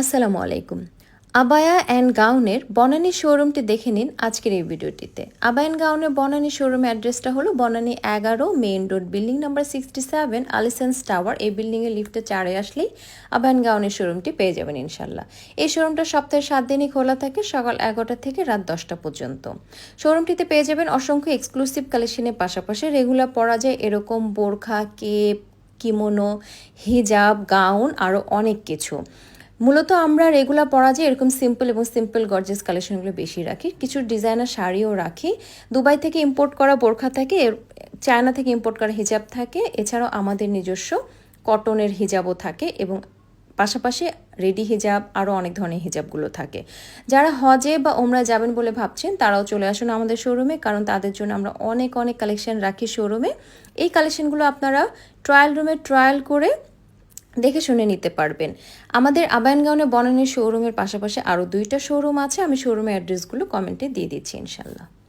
আসসালামু আলাইকুম। আবায়া অ্যান্ড গাউনের বনানী শোরুমটি দেখে নিন আজকের এই ভিডিওটিতে। আবায়া অ্যান্ড গাউনের বনানী শোরুমের অ্যাড্রেসটা হলো বনানী এগারো main road, building number sixty seven, আলিসেন্স tower. এই বিল্ডিংয়ের লিফটে চারে আসলেই আবায়া অ্যান্ড গাউনের শোরুমটি পেয়ে যাবেন ইনশাল্লাহ। এই শোরুমটা সপ্তাহে সাত দিনই খোলা থাকে, সকাল এগারোটা থেকে রাত দশটা পর্যন্ত। শোরুমটিতে পেয়ে যাবেন অসংখ্য এক্সক্লুসিভ কালেকশনের পাশাপাশি রেগুলার পরা যায় এরকম বোরখা, কেপ, কিমোনো, হিজাব, গাউন আরও অনেক কিছু। মূলত আমরা রেগুলার পরা যায় এরকম সিম্পল এবং সিম্পল গর্জেস কালেকশনগুলো বেশি রাখি। কিছু ডিজাইনার শাড়িও রাখি। দুবাই থেকে ইম্পোর্ট করা বোরখা থাকে চায়না থেকে ইম্পোর্ট করা হিজাব থাকে। এছাড়াও আমাদের নিজস্ব কটনের হিজাবও থাকে এবং পাশাপাশি রেডি হিজাব, আরও অনেক ধরনের হিজাবগুলো থাকে। যারা হজে বা ওমরা যাবেন বলে ভাবছেন, তারাও চলে আসুন আমাদের শোরুমে কারণ তাদের জন্য আমরা অনেক অনেক কালেকশন রাখি শোরুমে এই কালেকশনগুলো আপনারা ট্রায়াল রুমে ট্রায়াল করে দেখে শুনে নিতে পারবেন। আমাদের আবায়নগাঁওনে বনানীর শোরুমের পাশাপাশি আরও দুইটা শোরুম আছে। আমি শোরুমের অ্যাড্রেসগুলো কমেন্টে দিয়ে দিচ্ছি ইনশাল্লাহ।